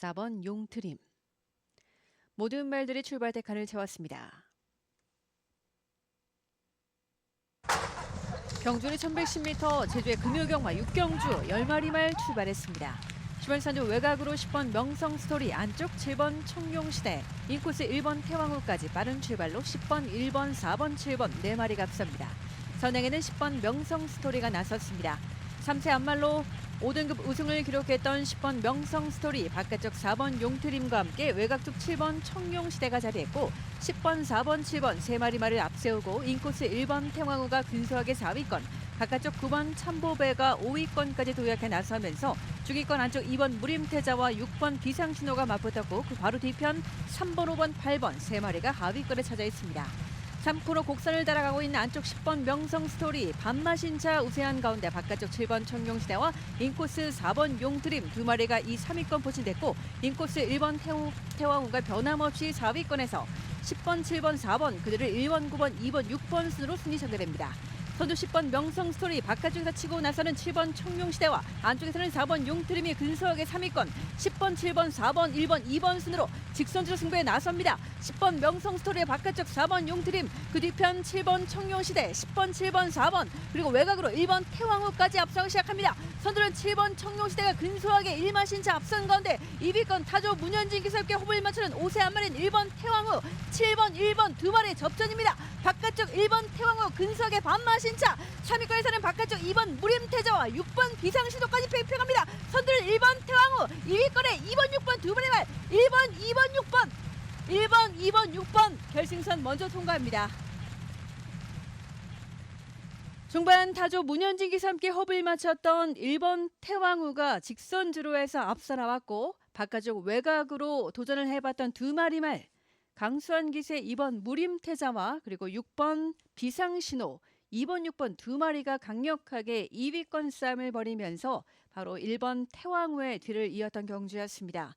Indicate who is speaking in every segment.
Speaker 1: 4번 용트림. 모든 말들이 출발대 칸을 채웠습니다. 경주는 1110m, 제주의 금요경마 6경주 10마리 말 출발했습니다. 10번 산주 외곽으로 10번 명성 스토리 안쪽 7번 청룡시대 인코스 1번 태왕호까지 빠른 출발로 10번 1번 4번 7번 4마리가 앞섭니다. 선행에는 10번 명성 스토리가 나섰습니다. 3세 앞말로 5등급 우승을 기록했던 10번 명성 스토리 바깥쪽 4번 용트림과 함께 외곽 쪽 7번 청룡시대가 자리했고 10번 4번 7번 세 마리 말을 앞세우고 인코스 1번 태왕호가 근소하게 4위권 바깥쪽 9번 참보배가 5위권까지 도약해 나서면서 중위권 안쪽 2번 무림태자와 6번 비상신호가 맞붙었고 그 바로 뒤편 3번 5번 8번 세 마리가 하위권에 찾아 있습니다. 3코너 곡선을 따라가고 있는 안쪽 10번 명성 스토리 반마신 차 우세한 가운데 바깥쪽 7번 청룡시대와 인코스 4번 용드림 두 마리가 이 3위권 포진됐고 인코스 1번 태우, 태왕우가 변함없이 4위권에서 10번, 7번, 4번 그들을 1번, 9번, 2번, 6번 순으로 순위 전개됩니다. 선두 10번 명성 스토리 바깥쪽에서 치고 나서는 7번 청룡시대와 안쪽에서는 4번 용트림이 근소하게 3위권 10번 7번 4번 1번 2번 순으로 직선주로 승부에 나섭니다. 10번 명성 스토리의 바깥쪽 4번 용트림 그 뒤편 7번 청룡시대 10번 7번 4번 그리고 외곽으로 1번 태왕호까지 앞서기 시작합니다 선두는 7번 청룡시대가 근소하게 1마신 차 앞선 가운데 2위권 타조 문현진 기사께 호흡을 맞추는 5세 한마린 1번 태왕호 7번 1번 두 마리의 접전입니다 바깥쪽 1번 태왕호 근소하게 반마신 차 3위권에서는 바깥쪽 2번 무림태자와 6번 비상시도까지 팽팽합니다. 선두는 1번 태왕호 2위권에 2번 6번 두 마리 말 1번 2번 6번 1번 2번 6번 결승선 먼저 통과합니다. 중반 타조 문현진 기사 함께 허브를 맞췄던 1번 태왕우가 직선 주로에서 앞서 나왔고 바깥쪽 외곽으로 도전을 해봤던 두 마리 말 강수환 기세 2번 무림태자와 그리고 6번 비상신호 2번, 6번 두 마리가 강력하게 2위권 싸움을 벌이면서 바로 1번 태왕후의 뒤를 이었던 경주였습니다.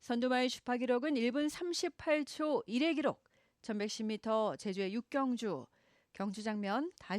Speaker 1: 선두마의 슈파 기록은 1분 38초 1의 기록, 1110m 제주의 6경주, 경주 장면 다시